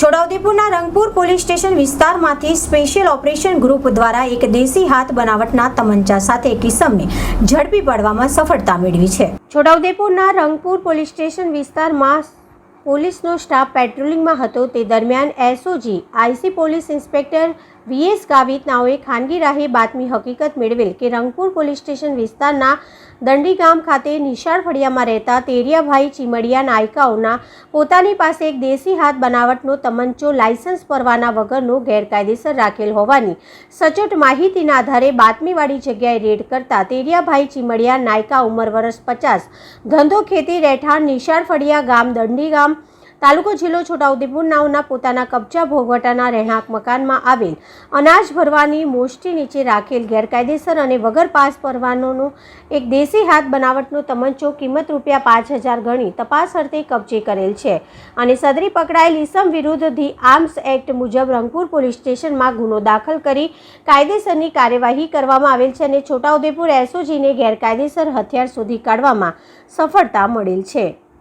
છોટાઉદેપુરના Rangpur police station વિસ્તારમાંથી special operation group દ્વારા એક દેશી હાથ બનાવટના તમંચા સાથે કિસમને ઝડપી પાડવામાં સફળતા મેળવી છે. છોટાઉદેપુરના રંગપુર પોલીસ સ્ટેશન વિસ્તારમાં પોલીસનો સ્ટાફ પેટ્રોલિંગમાં હતો. તે દરમિયાન SOG, IC police inspector VS Gavit નાઓએ ખાનગી રાહે બાતમી હકીકત મેળવેલ કે રંગપુર પોલીસ સ્ટેશન વિસ્તારના દંડી ગામ ખાતે નિશાળ ફળિયામાં રહેતા તેરિયાભાઈ ચીમડિયા નાયકાઓના પોતાની પાસે એક દેશી હાથ બનાવટનો તમંચો લાયસન્સ પરવાના વગરનો ગેરકાયદેસર રાખેલ હોવાની સચોટ માહિતીના આધારે બાતમીવાળી જગ્યાએ રેડ કરતા તેરિયાભાઈ ચીમડિયા નાયકા ઉંમર વર્ષ પચાસ, ધંધો ખેતી રહેઠાણ, નિશાળ ફળિયા ગામ, દંડી ગામ તાલુકો જિલ્લો છોટાઉદેપુર નાવના પોતાના કબજા ભોગવટાના રહેણાંક મકાનમાં આવેલ અનાજ ભરવાની મોષ્ટી નીચે રાખેલ ગેરકાયદેસર અને વગર પાસ પરવાનોનો એક દેશી હાથ બનાવટનો તમંચો કિંમત રૂપિયા પાંચ હજાર ગણી તપાસ અર્થે કબજે કરેલ છે અને સદરી પકડાયેલ ઇસમ વિરુદ્ધ ધી આર્મ્સ એક્ટ મુજબ રંગપુર પોલીસ સ્ટેશનમાં ગુનો દાખલ કરી કાયદેસરની કાર્યવાહી કરવામાં આવેલ છે અને છોટાઉદેપુર એસઓજીને ગેરકાયદેસર હથિયાર શોધી કાઢવામાં સફળતા મળેલ છે.